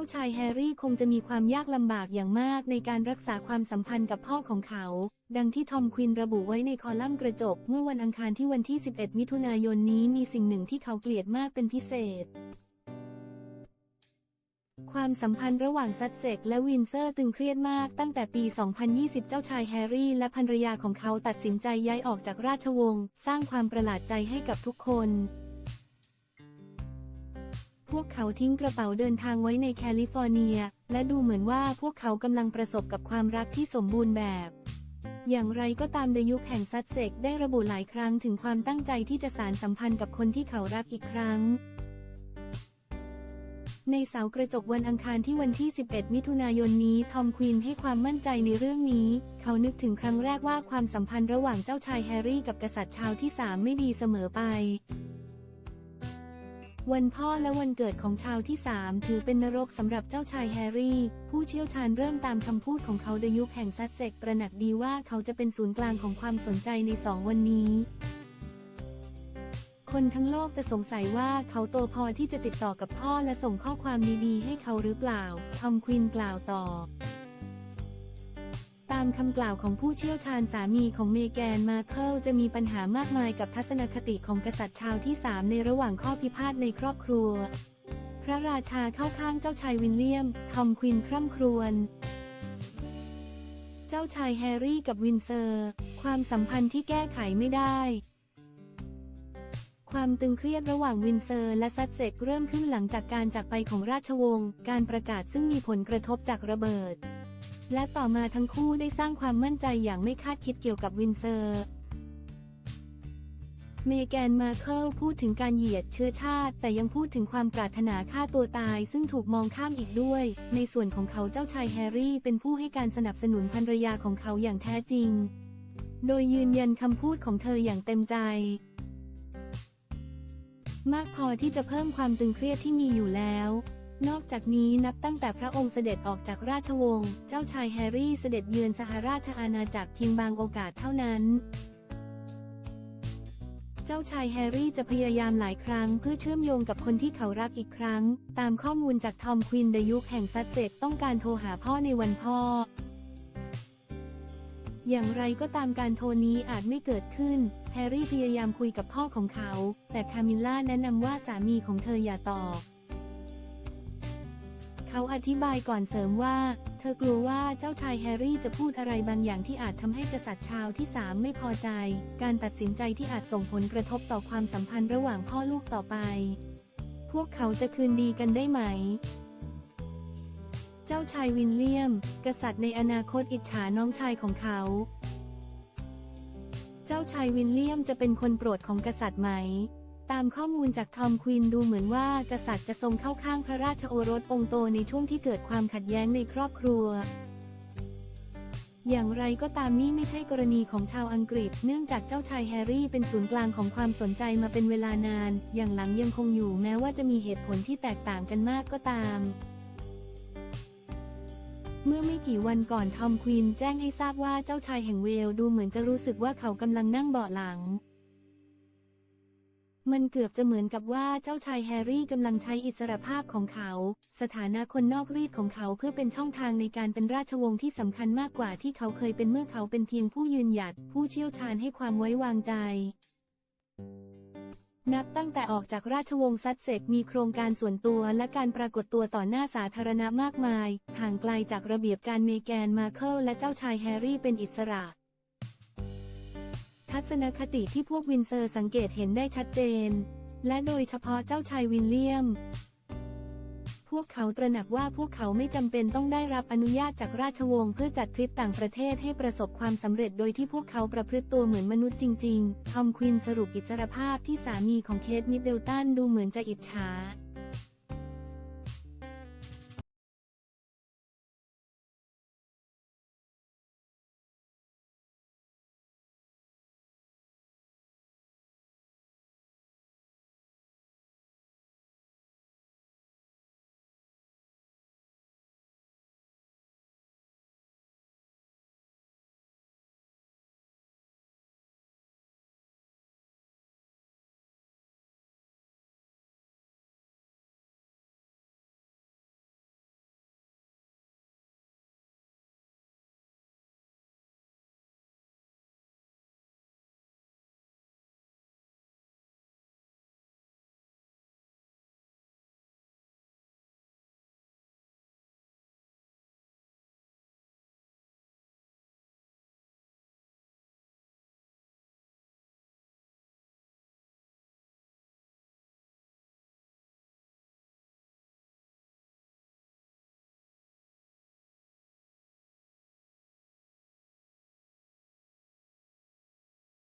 าชายแฮร์รี่คงจะมีความยากลำบากอย่างมากในการรักษาความสัมพันธ์กับพ่อของเขา ดังที่ทอมควินระบุไว้ในคอลัมน์กระจก เมื่อวันอังคารที่วันที่ 11 มิถุนายนนี้มีสิ่งหนึ่งที่เขาเกลียดมากเป็นพิเศษ ความสัมพันธ์ระหว่างซัดเซกและวินเซอร์ตึงเครียดมากตั้งแต่ปี 2020 เจ้าชายแฮร์รี่และภรรยาของเขาตัดสินใจย้ายออกจากราชวงศ์สร้างความประหลาดใจให้กับทุกคน วกเขาทิ้งกระเป๋าเดินทางไว้ในแคลิฟอร์เนีย และดูเหมือนว่าพวกเขากำลังประสบกับความรักที่สมบูรณ์แบบ อย่างไรก็ตามในยุคแห่งซัดเซกได้ระบุหลายครั้งถึงความตั้งใจที่จะสารสัมพันธ์กับคนที่เขารักอีกครั้ง ในเสากระจกวันอังคารที่วันที่ 11 มิถุนายนนี้ ทอมควีนให้ความมั่นใจในเรื่องนี้ เขานึกถึงครั้งแรกว่าความสัมพันธ์ระหว่างเจ้าชายแฮร์รี่กับกษัตริย์ชาวที่สามไม่ดีเสมอไป วันพ่อและวันเกิดของชาวที่สามถือเป็นนรกสำหรับเจ้าชายแฮร์รี่ ผู้เชี่ยวชาญเริ่มตามคำพูดของเขาในยุคแห่งซัดเซกตระหนักดีว่าเขาจะเป็นศูนย์กลางของความสนใจในสองวันนี้ คนทั้งโลกจะสงสัยว่าเขาโตพอที่จะติดต่อกับพ่อและส่งข้อความดีๆ ให้เขาหรือเปล่า ทอมควินกล่าวต่อามคำกล่าวของผู้เชี่ยวชาญสามีของเมแกนมาเคิลจะมีปัญหามากมายกับทัศนคติของกษัตริย์ชาวที่สามในระหว่างข้อพิพาทในครอบครัว พระราชาเข้าข้างเจ้าชายวินเลียม ทอมควินคร่ำครวญเจ้าชายแฮร์รี่กับวินเซอร์ ความสัมพันธ์ที่แก้ไขไม่ได้ ความตึงเครียดระหว่างวินเซอร์และซัดเซกเริ่มขึ้นหลังจากการจากไปของราชวงศ์ การประกาศซึ่งมีผลกระทบจากระเบิด และต่อมาทั้งคู่ได้สร้างความมั่นใจอย่างไม่คาดคิดเกี่ยวกับวินเซอร์ เมแกนมาเคิลพูดถึงการเหยียดเชื้อชาติ แต่ยังพูดถึงความปรารถนาฆ่าตัวตาย ซึ่งถูกมองข้ามอีกด้วย ในส่วนของเขาเจ้าชายแฮร์รี่ เป็นผู้ให้การสนับสนุนภรรยาของเขาอย่างแท้จริง โดยยืนยันคำพูดของเธออย่างเต็มใจมากพอที่จะเพิ่มความตึงเครียดที่มีอยู่แล้ว นอกจากนี้นับตั้งแต่พระองค์เสด็จออกจากราชวงศ์ เจ้าชายแฮร์รี่เสด็จเยือนสหราชอาณาจักรเพียงบางโอกาสเท่านั้น เจ้าชายแฮร์รี่จะพยายามหลายครั้งเพื่อเชื่อมโยงกับคนที่เขารักอีกครั้ง ตามข้อมูลจากทอมควินเดยุคแห่งซัดเซกต้องการโทรหาพ่อในวันพ่อ อย่างไรก็ตามการโทรนี้อาจไม่เกิดขึ้น แฮร์รี่พยายามคุยกับพ่อของเขา แต่คามิลล่าแนะนำว่าสามีของเธออย่าตอบ เขาอธิบายก่อนเสริมว่า เธอกลัวว่าเจ้าชายแฮร์รี่จะพูดอะไรบางอย่างที่อาจทำให้กษัตริย์ชาวที่สามไม่พอใจ การตัดสินใจที่อาจส่งผลกระทบต่อความสัมพันธ์ระหว่างพ่อลูกต่อไป พวกเขาจะคืนดีกันได้ไหม เจ้าชายวินเลียม กษัตริย์ในอนาคตอิจฉาน้องชายของเขา เจ้าชายวินเลียมจะเป็นคนโปรดของกษัตริย์ไหม ตามข้อมูลจากทอมควินดูเหมือนว่ากษัตริย์จะทรงเข้าข้างพระราชโอรสองค์โตในช่วงที่เกิดความขัดแย้งในครอบครัว อย่างไรก็ตามนี่ไม่ใช่กรณีของชาวอังกฤษ เนื่องจากเจ้าชายแฮร์รี่เป็นศูนย์กลางของความสนใจมาเป็นเวลานาน อย่างหลังยังคงอยู่แม้ว่าจะมีเหตุผลที่แตกต่างกันมากก็ตามเมื่อไม่กี่วันก่อนทอมควินแจ้งให้ทราบว่าเจ้าชายแห่งเวลดูเหมือนจะรู้สึกว่าเขากำลังนั่งเบาะหลัง มันเกือบจะเหมือนกับว่าเจ้าชายแฮร์รี่กำลังใช้อิสรภาพของเขา สถานะคนนอกรีดของเขาเพื่อเป็นช่องทางในการเป็นราชวงศ์ที่สำคัญมากกว่าที่เขาเคยเป็นเมื่อเขาเป็นเพียงผู้ยืนหยัด ผู้เชี่ยวชาญให้ความไว้วางใจนับตั้งแต่ออกจากราชวงศ์ซัดเซกมีโครงการส่วนตัวและการปรากฏตัวต่อหน้าสาธารณะมากมาย ห่างไกลจากระเบียบการเมแกนมาเคิลและเจ้าชายแฮร์รี่เป็นอิสระ ทัศนคติที่พวกวินเซอร์สังเกตเห็นได้ชัดเจน และโดยเฉพาะเจ้าชายวินเลียม พวกเขาตระหนักว่าพวกเขาไม่จำเป็นต้องได้รับอนุญาตจากราชวงศ์เพื่อจัดทริปต่างประเทศให้ประสบความสำเร็จโดยที่พวกเขาประพฤติตัวเหมือนมนุษย์จริง ๆ ทอมควินสรุปอิสรภาพที่สามีของเคทมิดเดิลตันดูเหมือนจะอิจฉา